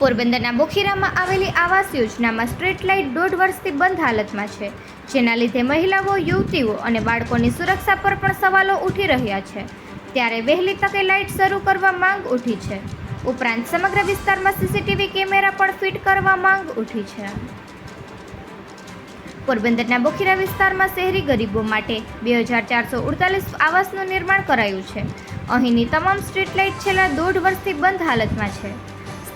પોરબંદરના બોખીરામાં આવેલી આવાસ યોજનામાં સ્ટ્રીટ લાઇટ દોઢ વર્ષથી બંધ હાલતમાં છે, જેના લીધે મહિલાઓ, યુવતીઓ અને બાળકોની સુરક્ષા પર પણ સવાલો ઉઠી રહ્યા છે. ત્યારે વહેલી તકે લાઇટ શરૂ કરવા માંગ ઉઠી છે. ઉપરાંત સમગ્ર વિસ્તારમાં સીસીટીવી કેમેરા પણ ફિટ કરવા માંગ ઉઠી છે. પોરબંદરના બોખીરા વિસ્તારમાં શહેરી ગરીબો માટે બે હજાર ચારસો ઉડતાલીસ આવાસનું નિર્માણ કરાયું છે. અહીંની તમામ સ્ટ્રીટ લાઇટ છેલ્લા દોઢ વર્ષથી બંધ હાલતમાં છે.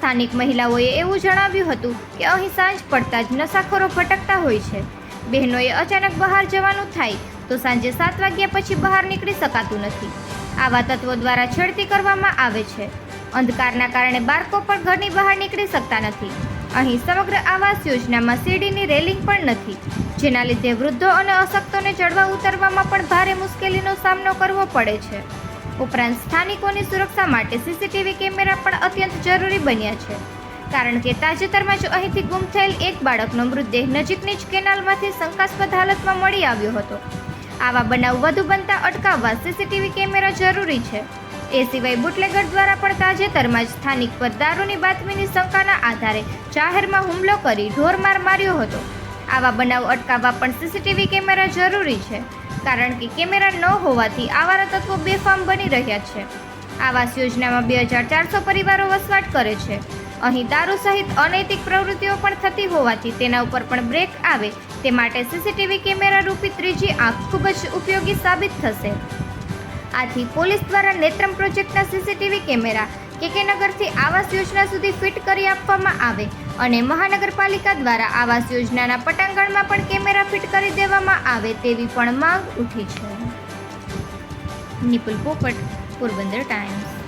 સ્થાનિક મહિલાઓએ એવું જણાવ્યું હતું કે અહીં સાંજ પડતા જ નશાખોરો ભટકતા હોય છે. બહેનોએ અચાનક બહાર જવાનું થાય તો સાંજે સાત વાગ્યા પછી બહાર નીકળી શકાતું નથી. આવા તત્વો દ્વારા છેડતી કરવામાં આવે છે. અંધકારના કારણે બાળકો પણ ઘરની બહાર નીકળી શકતા નથી. અહીં સમગ્ર આવાસ યોજનામાં સીડીની રેલિંગ પણ નથી, જેના લીધે વૃદ્ધો અને અશક્તોને ચડવા ઉતરવામાં પણ ભારે મુશ્કેલીનો સામનો કરવો પડે છે. ઉપરાંત સ્થાનિકોની સુરક્ષા માટે સીસીટીવી કેમેરા પણ અત્યંત જરૂરી બન્યા છે. કારણ કે તાજેતરમાં જ અહીંથી ગુમ થયેલ એક બાળકનો મૃતદેહ નજીકની જ કેનાલમાંથી શંકાસ્પદ હાલતમાં મળી આવ્યો હતો. આવા બનાવ વધુ બનતા અટકાવવા સીસીટીવી કેમેરા જરૂરી છે. એ સિવાય બુટલેગર દ્વારા પણ તાજેતરમાં જ સ્થાનિક પર દારૂની બાતમીની શંકાના આધારે જાહેરમાં હુમલો કરી ઢોરમાર માર્યો હતો. આવા બનાવ અટકાવવા પણ સીસીટીવી કેમેરા જરૂરી છે. કારણ કે કેમેરા ન હોવાથી આવારા તત્વો બેફામ બની રહ્યા છે. આવાસ યોજનામાં બે હજાર ચારસો પરિવારો વસવાટ કરે છે. અહીં દારૂ સહિત અનૈતિક પ્રવૃત્તિઓ પણ થતી હોવાથી તેના ઉપર પણ બ્રેક આવે. તે માટે સીસીટીવી કેમેરા રૂપી ત્રીજી આંખ ખૂબ જ ઉપયોગી સાબિત થશે. આથી પોલીસ દ્વારા નેત્રમ પ્રોજેક્ટના સીસીટીવી કેમેરા કેકે નગરથી આવાસ યોજના સુધી ફિટ કરી આપવામાં આવે અને મહાનગરપાલિકા દ્વારા આવાસ યોજનાના પટાંગણમાં પણ કેમેરા ફિટ કરી દેવામાં આવે તેવી પણ માંગ ઉઠી છે. નિપુલ પોપટ, પોરબંદર ટાઈમ્સ.